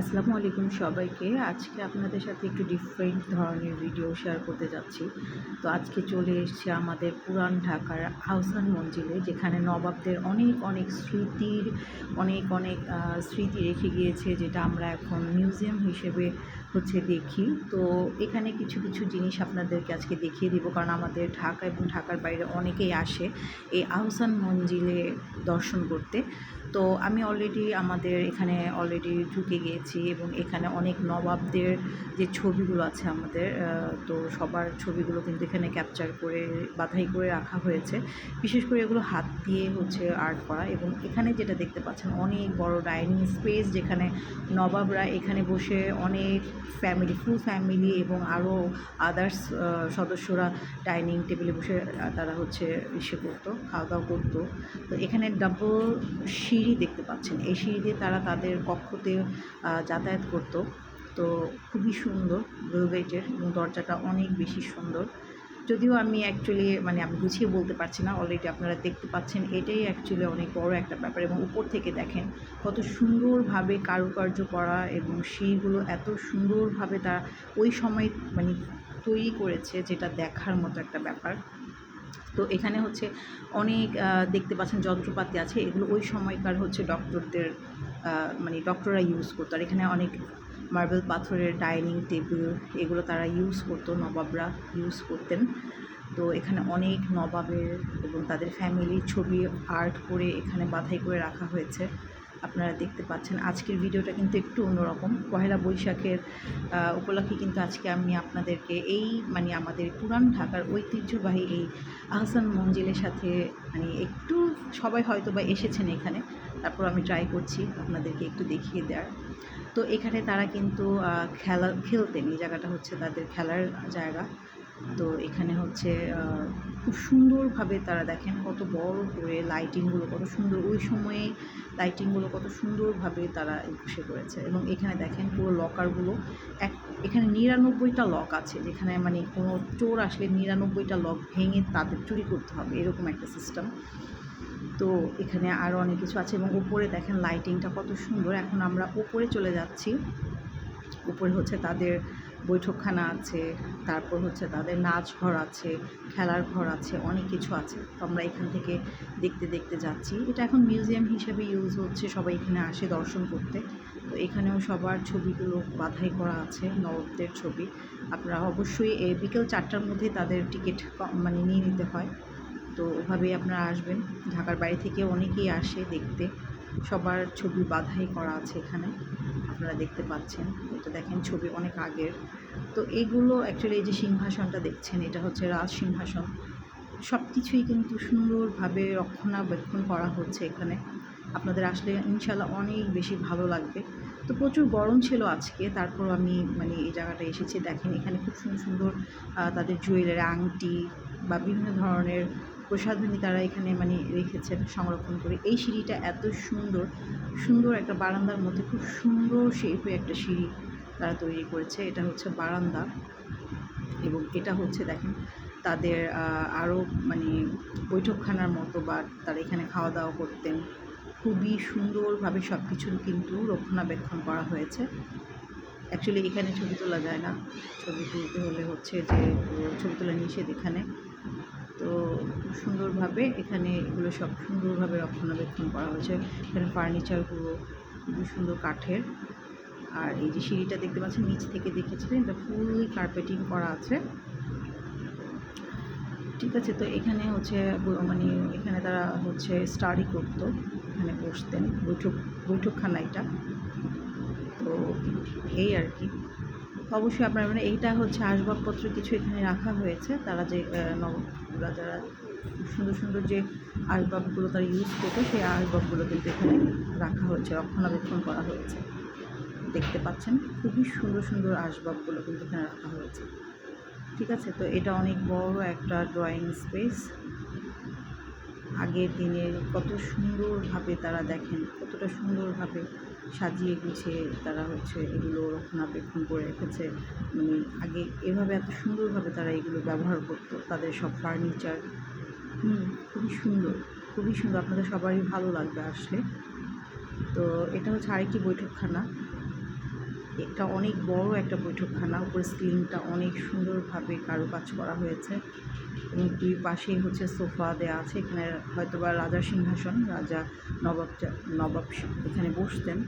আসসালামু আলাইকুম সবাইকে। আজকে আপনাদের সাথে একটু ডিফারেন্ট ধরনের ভিডিও শেয়ার করতে যাচ্ছি। তো আজকে চলে এসছে আমাদের পুরান ঢাকার আহসান মঞ্জিলে, যেখানে নবাবদের অনেক অনেক স্মৃতির, অনেক অনেক স্মৃতি রেখে গিয়েছে, যেটা আমরা এখন মিউজিয়াম হিসেবে হচ্ছে দেখি। তো এখানে কিছু কিছু জিনিস আপনাদেরকে আজকে দেখিয়ে দিব কারণ আমাদের ঢাকা এবং ঢাকার বাইরে অনেকেই আসে এই আহসান মঞ্জিলে দর্শন করতে। তো আমি অলরেডি আমাদের এখানে অলরেডি ঢুকে গিয়েছি এবং এখানে অনেক নবাবদের যে ছবিগুলো আছে আমাদের তো সবার ছবিগুলো কিন্তু এখানে ক্যাপচার করে, বাধাই করে রাখা হয়েছে। বিশেষ করে এগুলো হাত দিয়ে হচ্ছে আর্ট করা এবং এখানে যেটা দেখতে পাচ্ছেন অনেক বড় ডাইনিং স্পেস যেখানে নবাবরা এখানে বসে অনেক ফ্যামিলি ফুল ফ্যামিলি এবং আরও আদার্স সদস্যরা ডাইনিং টেবিলে বসে তারা হচ্ছে ইসে করতো, খাওয়া দাওয়া করতো। তো এখানে ডাবল সিঁড়ি দেখতে পাচ্ছেন। এই সিঁড়ি দিয়ে তারা তাদের কক্ষতে যাতায়াত করতো। তো খুবই সুন্দর ভেলভেটের এবং দরজাটা অনেক বেশি সুন্দর। যদিও আমি অ্যাকচুয়ালি মানে আমি গুছিয়ে বলতে পারছি না অলরেডি আপনারা দেখতে পাচ্ছেন, এটাই অ্যাকচুয়ালি অনেক বড় একটা ব্যাপার এবং উপর থেকে দেখেন কত সুন্দরভাবে কারুকার্য করা এবং সেইগুলো এত সুন্দরভাবে তারা ওই সময় মানে তৈরি করেছে যেটা দেখার মতো একটা ব্যাপার। তো এখানে হচ্ছে অনেক দেখতে পাচ্ছেন যন্ত্রপাতি আছে, এগুলো ওই সময়কার হচ্ছে ডক্টরদের মানে ডক্টররা ইউজ করতো। আর এখানে অনেক মার্বেল পাথরের ডাইনিং টেবিল এগুলো তারা ইউজ করতো, নবাবরা ইউজ করতেন। তো এখানে অনেক নবাবের এবং তাদের ফ্যামিলির ছবি, আর্ট করে এখানে বাধাই করে রাখা হয়েছে। আপনারা দেখতে পাচ্ছেন। আজকের ভিডিওটা কিন্তু একটু অন্যরকম। পহেলা বৈশাখের উপলক্ষে কিন্তু আজকে আমি আপনাদেরকে এই মানে আমাদের পুরান ঢাকার ঐতিহ্যবাহী এই আহসান মঞ্জিলের সাথে মানে একটু সবাই হয়তো বা এসেছেন এখানে। তারপর আমি ট্রাই করছি আপনাদেরকে একটু দেখিয়ে দেওয়ার তো এখানে তারা কিন্তু খেলা, খেলতেন। এই জায়গাটা হচ্ছে তাদের খেলার জায়গা। তো এখানে হচ্ছে খুব সুন্দরভাবে তারা দেখেন কত বড় করে লাইটিংগুলো কত সুন্দর। ওই সময়ে লাইটিংগুলো কত সুন্দরভাবে তারা বসে করেছে। এবং এখানে দেখেন পুরো লকারগুলো এক, এখানে নিরানব্বইটা লক আছে, যেখানে মানে কোনো চোর আসলে নিরানব্বইটা লক ভেঙে তাদের চুরি করতে হবে, এরকম একটা সিস্টেম তো এখানে আরও অনেক কিছু আছে এবং উপরে দেখেন লাইটিংটা কত সুন্দর। এখন আমরা উপরে চলে যাচ্ছি। উপরে হচ্ছে তাদের বৈঠকখানা আছে, তারপর হচ্ছে তাদের নাচ ঘর আছে, খেলার ঘর আছে, অনেক কিছু আছে। তো আমরা এখান থেকে দেখতে দেখতে যাচ্ছি। এটা এখন মিউজিয়াম হিসেবে ইউজ হচ্ছে, সবাই এখানে আসে দর্শন করতে। তো এখানেও সবার ছবিগুলো বাধাই করা আছে, নবদের ছবি। আপনারা অবশ্যই বিকেল চারটার মধ্যে তাদের টিকিট মানে নিয়ে নিতে হয়। তো ওভাবেই আপনারা আসবেন। ঢাকার বাইরে থেকে অনেকেই আসে দেখতে। সবার ছবি বাধাই করা আছে এখানে। আপনারা দেখতে পাচ্ছেন। এটা দেখেন ছবি অনেক আগের। তো এগুলো অ্যাকচুয়ালি এই যে সিংহাসনটা দেখছেন, এটা হচ্ছে রাজ সিংহাসন। সব কিছুই কিন্তু সুন্দরভাবে রক্ষণাবেক্ষণ করা হচ্ছে এখানে। আপনাদের আসলে ইনশাল্লাহ অনেক বেশি ভালো লাগবে। তো প্রচুর গরম ছিল আজকে, তারপর আমি মানে এই জায়গাটা এসেছি। দেখেন এখানে খুব সুন্দর সুন্দর তাদের জুয়েলারি আংটি বা বিভিন্ন ধরনের প্রসাধনী তারা এখানে মানে রেখেছেন, সংরক্ষণ করে। এই সিঁড়িটা এত সুন্দর সুন্দর একটা বারান্দার মধ্যে খুব সুন্দর শেপে একটা সিঁড়ি তারা তৈরি করেছে। এটা হচ্ছে বারান্দা এবং এটা হচ্ছে দেখেন তাদের আরও মানে বৈঠকখানার মতো বা তারা এখানে খাওয়া দাওয়া করতেন। খুবই সুন্দরভাবে সব কিছু কিন্তু রক্ষণাবেক্ষণ করা হয়েছে। অ্যাকচুয়ালি এখানে ছবি তোলা যায় না। ছবি তুলতে হলে হচ্ছে যে ছবি তোলা নিষেধ এখানে। তো সুন্দরভাবে এখানে এগুলো সব সুন্দরভাবে রক্ষণাবেক্ষণ করা হয়েছে। এখানে ফার্নিচারগুলো সুন্দর কাঠের। আর এই যে সিঁড়িটা দেখতে পাচ্ছেন, নিচ থেকে দেখেছিলেন, এটা ফুললি কার্পেটিং করা আছে। ঠিক আছে, তো এখানে হচ্ছে মানে এখানে তারা হচ্ছে স্টাডি করতো, এখানে বসতেন, বৈঠক, বৈঠকখানা এটা। তো এই আর কি। অবশ্যই আপনার মানে এইটা হচ্ছে আসবাবপত্র কিছু এখানে রাখা হয়েছে। তারা যে আহ, নবাবরা যারা সুন্দর সুন্দর যে আসবাবগুলো তারা ইউজ করতো সেই আসবাবগুলো কিন্তু এখানে রাখা হয়েছে রক্ষণাবেক্ষণ করা হয়েছে। দেখতে পাচ্ছেন খুবই সুন্দর সুন্দর আসবাবগুলো কিন্তু এখানে রাখা হয়েছে। ঠিক আছে তো এটা অনেক বড় একটা ড্রয়িং স্পেস আগের দিনের কত সুন্দরভাবে তারা দেখেন, কতটা সুন্দরভাবে সাজিয়ে গুছিয়ে তারা হচ্ছে এগুলো রক্ষণাবেক্ষণ করে রেখেছে। মানে আগে এভাবে এত সুন্দরভাবে তারা এগুলো ব্যবহার করতো, তাদের সব ফার্নিচার। হুম, খুবই সুন্দর খুবই সুন্দর। আপনাদের সবারই ভালো লাগবে আসলে। তো এটা হচ্ছে আরেকটি বৈঠকখানা। এটা অনেক বড় একটা বৈঠকখানা। উপরে স্ক্রিনটা অনেক সুন্দরভাবে কারুকাজ করা হয়েছে এবং দুই পাশেই হচ্ছে সোফা দেওয়া আছে। এখানে হয়তো বা সিংহাসন, রাজা নবাব নবাব এখানে বসতেন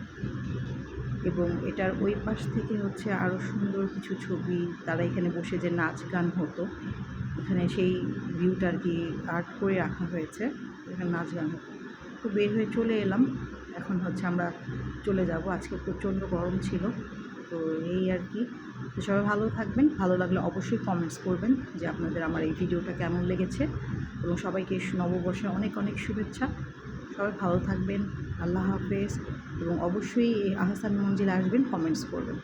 এবং এটার ওই পাশ থেকে হচ্ছে আরও সুন্দর কিছু ছবি। তারা এখানে বসে যে নাচ গান হতো, এখানে সেই ভিউটা আর কি আর্ট করে রাখা হয়েছে। এখানে নাচ গান হতো। তো বের হয়ে চলে এলাম। এখন হচ্ছে আমরা চলে যাব। আজকে প্রচণ্ড গরম ছিল, তো এই আর কি। তো সবাই ভালো থাকবেন, ভালো লাগলে অবশ্যই কমেন্টস করবেন যে আপনাদের আমার এই ভিডিওটা কেমন লেগেছে। এবং সবাইকে নববর্ষে অনেক অনেক শুভেচ্ছা। সবাই ভালো থাকবেন, আল্লাহ হাফেজ। এবং অবশ্যই আহসান মঞ্জিল আসবেন কমেন্টস করবেন।